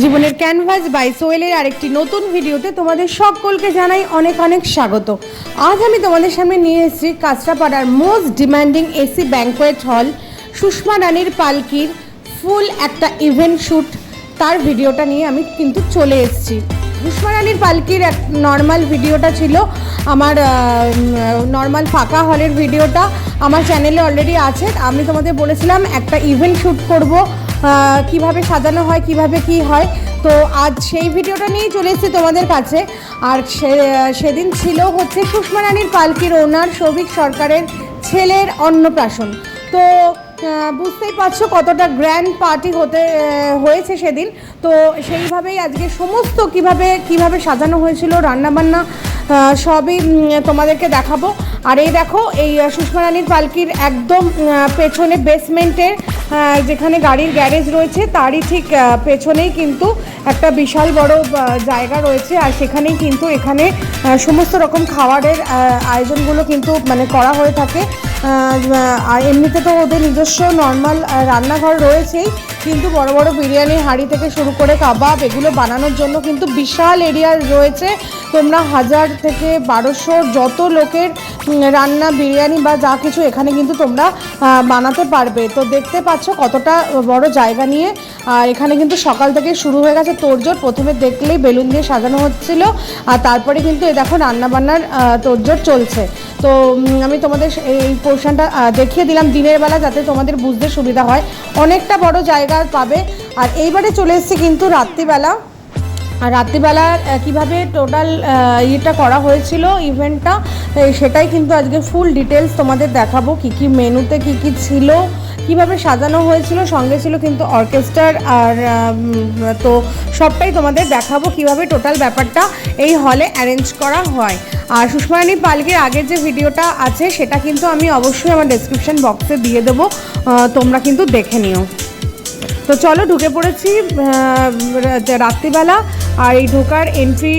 জীবনের canvas by সোয়েলের আরেকটি নতুন ভিডিওতে তোমাদের সকলকে জানাই অনেক অনেক স্বাগত। আজ আমি তোমাদের সামনে নিয়ে এসেছি কাঁচরাপাড়ার most demanding AC banquet hall Sushma রানীর পালকির ফুল একটা ইভেন্ট শ্যুট তার ভিডিওটা নিয়ে আমি কিন্তু চলে এসেছি। সুষমা রানীর পালকির এক নর্মাল ভিডিওটা ছিল। আমার নর্মাল ফাঁকা হলের ভিডিওটা আমার চ্যানেলে অলরেডি আছে। আমি তোমাদের বলেছিলাম একটা ইভেন্ট শ্যুট করব। কীভাবে সাজানো হয়, কীভাবে কি হয়, তো আজ সেই ভিডিওটা নিয়েই চলে এসেছি তোমাদের কাছে। আর সেদিন ছিল হচ্ছে সুষমা রানীর পালকির ওনার সৌভিক সরকারের ছেলের অন্নপ্রাশন। তো বুঝতেই পারছ কতটা গ্র্যান্ড পার্টি হতে, হয়েছে সেদিন। তো সেইভাবেই আজকে সমস্ত কীভাবে কীভাবে সাজানো হয়েছিল, রান্নাবান্না সবই তোমাদেরকে দেখাবো। আর এই দেখো, এই সুষমা রানীর পালকির একদম পেছনে বেসমেন্টের যেখানে গাড়ির গ্যারেজ রয়েছে, তারই ঠিক পেছনেই কিন্তু একটা বিশাল বড় জায়গা রয়েছে। আর সেখানেই কিন্তু এখানে সমস্ত রকম খাবারের আয়োজনগুলো কিন্তু মানে করা হয়ে থাকে। আর এমনিতে তো ওদের নিজস্ব নর্মাল রান্নাঘর রয়েছেই। কিন্তু বড় বড় বিরিয়ানি হাঁড়ি থেকে শুরু করে কাবাব, এগুলো বানানোর জন্য কিন্তু বিশাল এরিয়া রয়েছে। তোমরা হাজার থেকে বারোশো যত লোকের রান্না, বিরিয়ানি বা যা কিছু এখানে কিন্তু তোমরা বানাতে পারবে। তো দেখতে পাচ্ছ কতটা বড় জায়গা নিয়ে। আর এখানে কিন্তু সকাল থেকে শুরু হয়ে গেছে তোড়জোড়। প্রথমে দেখলেই বেলুন দিয়ে সাজানো হচ্ছিল। আর তারপরে কিন্তু এ দেখো রান্নাবান্নার তোড়জোড় চলছে। তো আমি তোমাদের এই পোর্শনটা দেখিয়ে দিলাম দিনের বেলা যাতে তোমাদের বুঝতে সুবিধা হয়। অনেকটা বড় জায়গা পাবে। আর এইবারে চলে এসেছি কিন্তু রাত্রিবেলা। আর রাত্রিবেলা কীভাবে টোটাল ইয়েটা করা হয়েছিল ইভেন্টটা সেটাই কিন্তু আজকে ফুল ডিটেলস তোমাদের দেখাবো, কি কি মেনুতে কি কি ছিল, কীভাবে সাজানো হয়েছিল, সঙ্গে ছিল কিন্তু অর্কেস্ট্রার আর তো সবটাই তোমাদের দেখাবো, কীভাবে টোটাল ব্যাপারটা এই হলে অ্যারেঞ্জ করা হয়। আর সুষমা রানী পালকির আগের যে ভিডিওটা আছে, সেটা কিন্তু আমি অবশ্যই আমার ডেসক্রিপশন বক্সে দিয়ে দেবো তোমরা কিন্তু দেখে নিও। তো চলো ঢুকে পড়েছি রাত্রিবেলা আর এই ঢোকার এন্ট্রি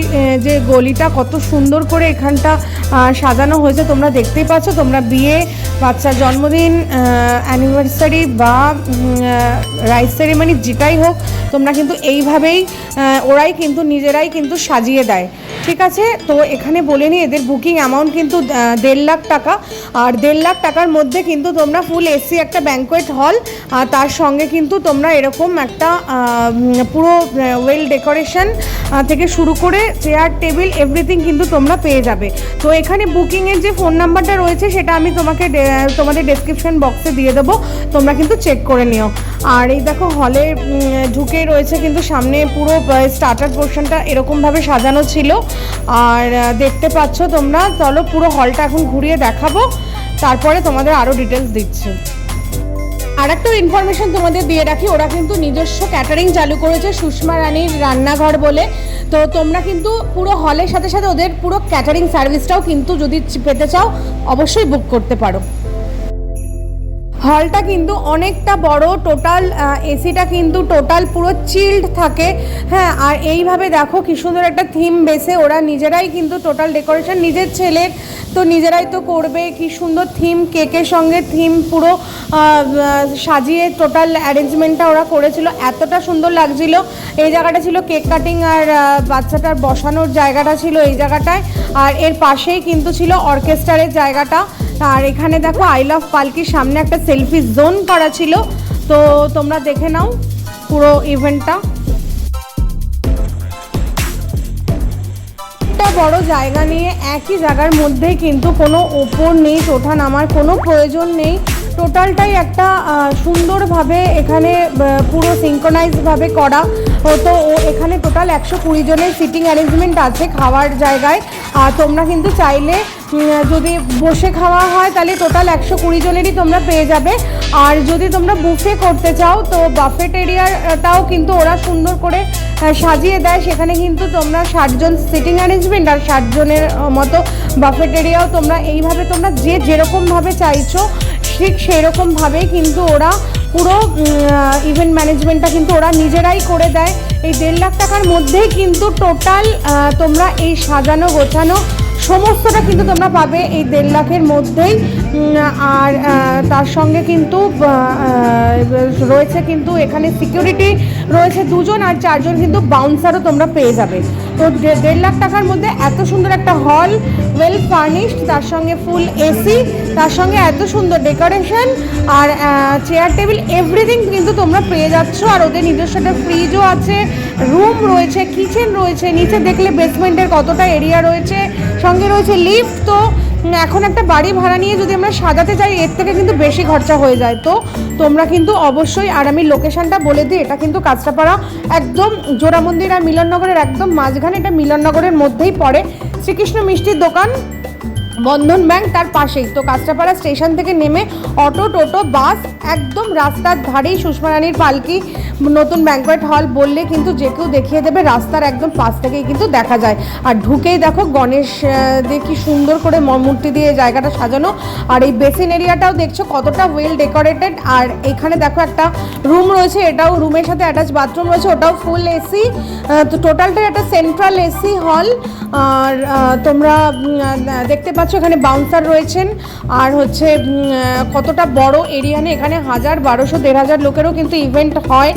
যে গলিটা কত সুন্দর করে এখানটা সাজানো হয়েছে, তোমরা দেখতেই পাচ্ছ, তোমরা বিয়ে, বাচ্চার জন্মদিন অ্যানিভার্সারি বা রাইস সেরিমনি যেটাই হোক, তোমরা কিন্তু এইভাবেই ওরাই কিন্তু নিজেরাই কিন্তু সাজিয়ে দেয়। ঠিক আছে? তো এখানে বলে নিই এদের বুকিং অ্যামাউন্ট কিন্তু দেড় লাখ টাকা। আর দেড় লাখ টাকার মধ্যে কিন্তু তোমরা ফুল এসি একটা ব্যাঙ্কোয়েট হল আর তার সঙ্গে কিন্তু তোমরা এরকম একটা পুরো ওয়েল ডেকোরেশন থেকে শুরু করে চেয়ার টেবিল এভরিথিং কিন্তু তোমরা পেয়ে যাবে। তো এখানে বুকিংয়ের যে ফোন নাম্বারটা রয়েছে, সেটা আমি তোমাকে তোমাদের ডেসক্রিপশন বক্সে দিয়ে দেবো। তোমরা কিন্তু চেক করে নিও। আর এই দেখো হলে ঢুকে রয়েছে কিন্তু সামনে পুরো স্টার্টার পোর্শনটা এরকমভাবে সাজানো ছিল। আর দেখতে পাচ্ছ তোমরা, চলো পুরো হলটা এখন ঘুরিয়ে দেখাবো। তারপরে তোমাদের আরও ডিটেলস দিচ্ছি। আর একটা ইনফরমেশন তোমাদের দিয়ে রাখি, ওরা কিন্তু নিজস্ব ক্যাটারিং চালু করেছে সুষমা রানীর রান্নাঘর বলে। তো তোমরা কিন্তু পুরো হলের সাথে সাথে ওদের পুরো ক্যাটারিং সার্ভিসটাও কিন্তু যদি পেতে চাও, অবশ্যই বুক করতে পারো। হলটা কিন্তু অনেকটা বড় টোটাল এসিটা কিন্তু টোটাল পুরো চিল্ড থাকে। হ্যাঁ আর এইভাবে দেখো কি সুন্দর একটা থিম বেসে ওরা নিজেরাই কিন্তু টোটাল ডেকোরেশন নিজের ছেলের তো নিজেরাই তো করবে, কি সুন্দর থিম কেকের সঙ্গে থিম পুরো সাজিয়ে টোটাল অ্যারেঞ্জমেন্টটা ওরা করেছিল, এতটা সুন্দর লাগছিল। এই জায়গাটা ছিল কেক কাটিং আর বাচ্চাটার বসানোর জায়গাটা ছিল এই জায়গাটায়। আর এর পাশেই কিন্তু ছিল অর্কেস্ট্রারের জায়গাটা। আর এখানে দেখো আই লাভ পালকির সামনে একটা সেলফি জোন করা ছিল। তো তোমরা দেখে নাও পুরো ইভেন্টটা একটা বড় জায়গা নিয়ে একই জায়গার মধ্যে কিন্তু কোনো ওপর নেই, ওঠা নামার কোনো প্রয়োজন নেই। টোটালটাই একটা সুন্দরভাবে এখানে পুরো সিঙ্কোনাইজভাবে করা। ও এখানে টোটাল একশো কুড়ি জনের সিটিং অ্যারেঞ্জমেন্ট আছে খাওয়ার জায়গায়। আর তোমরা কিন্তু চাইলে যদি বসে খাওয়া হয় তাহলে টোটাল একশো কুড়ি জনেরই তোমরা পেয়ে যাবে। আর যদি তোমরা বুফে করতে চাও তো বাফেট এরিয়াটাও কিন্তু ওরা সুন্দর করে সাজিয়ে দেয়। সেখানে কিন্তু তোমরা ষাটজন সিটিং অ্যারেঞ্জমেন্ট আর ষাট জনের আহ, মতো বাফেট এরিয়াও তোমরা এইভাবে তোমরা যে যেরকমভাবে চাইছো ঠিক সেরকমভাবেই কিন্তু ওরা পুরো ইভেন্ট ম্যানেজমেন্টটা কিন্তু ওরা নিজেরাই করে দেয়। এই দেড় লাখ টাকার মধ্যেই কিন্তু টোটাল তোমরা এই সাজানো গোছানো সমস্তটা কিন্তু তোমরা পাবে এই দেড় লাখের মধ্যেই আর তার সঙ্গে কিন্তু রয়েছে কিন্তু এখানে সিকিউরিটি রয়েছে দুজন আর চারজন কিন্তু বাউন্সারও তোমরা পেয়ে যাবে। তো দেড় লাখ টাকার মধ্যে এত সুন্দর একটা হল ওয়েল ফার্নিশড তার সঙ্গে ফুল এসি তার সঙ্গে এত সুন্দর ডেকোরেশন আর চেয়ার টেবিল এভরিথিং কিন্তু তোমরা পেয়ে যাচ্ছ। আর ওদের নিজস্ব একটা ফ্রিজও আছে রুম রয়েছে কিচেন রয়েছে, নিচে দেখলে বেসমেন্টের কতটা এরিয়া রয়েছে সঙ্গে রয়েছে লিফট তো এখন একটা বাড়ি ভাড়া নিয়ে যদি আমরা সাজাতে চাই, এর থেকে কিন্তু বেশি খরচা হয়ে যায়। তো তোমরা কিন্তু অবশ্যই, আর আমি লোকেশনটা বলে দিই, এটা কিন্তু কাঁচরাপাড়া, একদম জোড়া মন্দির আর মিলননগরের একদম মাঝখানে, এটা মিলননগরের মধ্যেই পড়ে। শ্রীকৃষ্ণ মিষ্টির দোকান বন্ধন ব্যাংক তার পাশেই। তো কাঁচরাপাড়া স্টেশন থেকে নেমে অটো, টোটো, বাস একদম রাস্তার ধারেই সুষমা রানীর পালকি নতুন ব্যাঙ্কোয়েট হল বললে কিন্তু যে কেউ দেখিয়ে দেবে, রাস্তার একদম পাশ থেকেই কিন্তু দেখা যায়। আর ঢুকেই দেখো গণেশ কি সুন্দর করে মূর্তি দিয়ে জায়গাটা সাজানো। আর এই বেসিন এরিয়াটাও দেখছ কতটা ওয়েল ডেকোরেটেড আর এখানে দেখো একটা রুম রয়েছে, এটাও রুমের সাথে অ্যাটাচ বাথরুম রয়েছে, ওটাও ফুল এসি তো টোটালটা একটা সেন্ট্রাল এসি হল আর তোমরা দেখতে পাচ্ছ এখানে বাউন্সার রয়েছেন। আর হচ্ছে কতটা বড় এরিয়া নেই এখানে হাজার, বারোশো, দেড় হাজার লোকেরও কিন্তু ইভেন্ট হয়।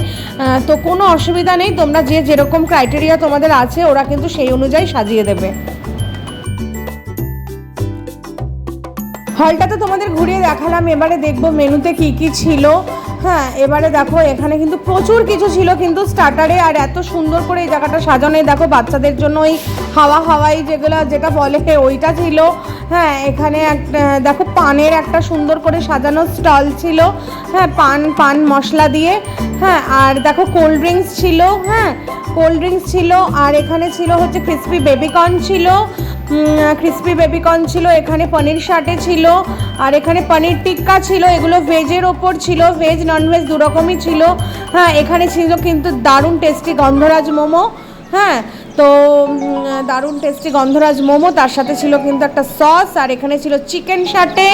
তো কোনো অসুবিধা নেই, তোমরা যে যেরকম ক্রাইটেরিয়া তোমাদের আছে, ওরা কিন্তু সেই অনুযায়ী সাজিয়ে দেবে। হলটা তো তোমাদের ঘুরিয়ে দেখালাম, এবারে দেখব মেনুতে কি কি ছিল। হ্যাঁ এবারে দেখো, এখানে কিন্তু প্রচুর কিছু ছিল, কিন্তু স্টার্টারে আর এত সুন্দর করে এই জায়গাটা সাজানো, দেখো বাচ্চাদের জন্য ওই হাওয়া হাওয়াই যেগুলো, যেটা বলে ওইটা ছিল। হ্যাঁ এখানে একটা দেখো পানের একটা সুন্দর করে সাজানো স্টল ছিল। হ্যাঁ পান পান মশলা দিয়ে। হ্যাঁ আর দেখো কোল্ড ড্রিঙ্কস ছিল। হ্যাঁ কোল্ড ড্রিঙ্কস ছিল। আর এখানে ছিল হচ্ছে ক্রিসপি বেবিকর্ন ছিল। ক্রিসপি বেবিকর্ন ছিল, এখানে পনির শাটে ছিল, আর এখানে পনির টিক্কা ছিল, এগুলো ভেজের ওপর ছিল ভেজ ননভেজ দু রকমই ছিল। হ্যাঁ এখানে ছিল কিন্তু দারুণ টেস্টি গন্ধরাজ মোমো। হ্যাঁ তো দারুণ টেস্টি গন্ধরাজ মোমো, তার সাথে ছিল কিন্তু একটা সস আর এখানে ছিল চিকেন শাটে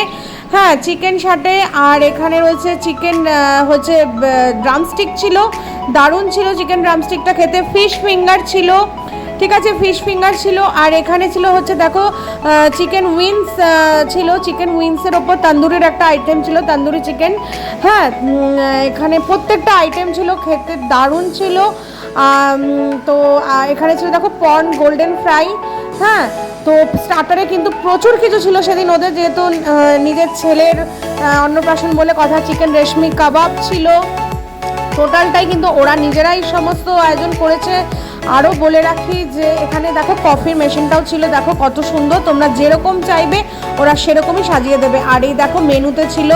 হ্যাঁ চিকেন শাটে আর এখানে রয়েছে চিকেন হচ্ছে ড্রামস্টিক ছিল। দারুণ ছিল চিকেন ড্রামস্টিকটা খেতে ফিশ ফিঙ্গার ছিল। ঠিক আছে ফিশ ফিঙ্গার ছিল, আর এখানে ছিল হচ্ছে দেখো চিকেন উইংস ছিল চিকেন উইংসের ওপর তান্দুরির একটা আইটেম ছিল, তান্দুরি চিকেন হ্যাঁ এখানে প্রত্যেকটা আইটেম ছিল, খেতে দারুণ ছিল। তো এখানে ছিল দেখো পর্ন গোল্ডেন ফ্রাই হ্যাঁ তো স্টার্টারে কিন্তু প্রচুর কিছু ছিল সেদিন ওদের, যেহেতু নিজের ছেলের অন্নপ্রাশন বলে কথা চিকেন রেশমি কাবাব ছিল। টোটালটাই কিন্তু ওরা নিজেরাই সমস্ত আয়োজন করেছে। আরও বলে রাখি যে এখানে দেখো কফির মেশিনটাও ছিল, দেখো কত সুন্দর, তোমরা যেরকম চাইবে ওরা সেরকমই সাজিয়ে দেবে। আর এই দেখো মেনুতে ছিল,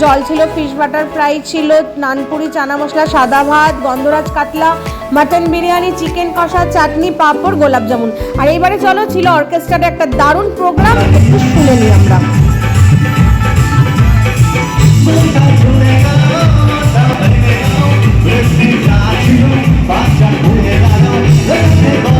জল ছিল ফিশ বাটার ফ্রাই ছিল নানপুরি চানা মশলা, সাদা ভাত, গন্ধরাজ কাতলা মাটন বিরিয়ানি চিকেন কষা, চাটনি, পাঁপড়, গোলাপ জামুন। আর এইবারে চলো, ছিল অর্কেস্ট্রার একটা দারুণ প্রোগ্রাম একটু শুনে নিই আমরা। Chegou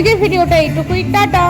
আজকের ভিডিওটা এইটুকুই টাটা।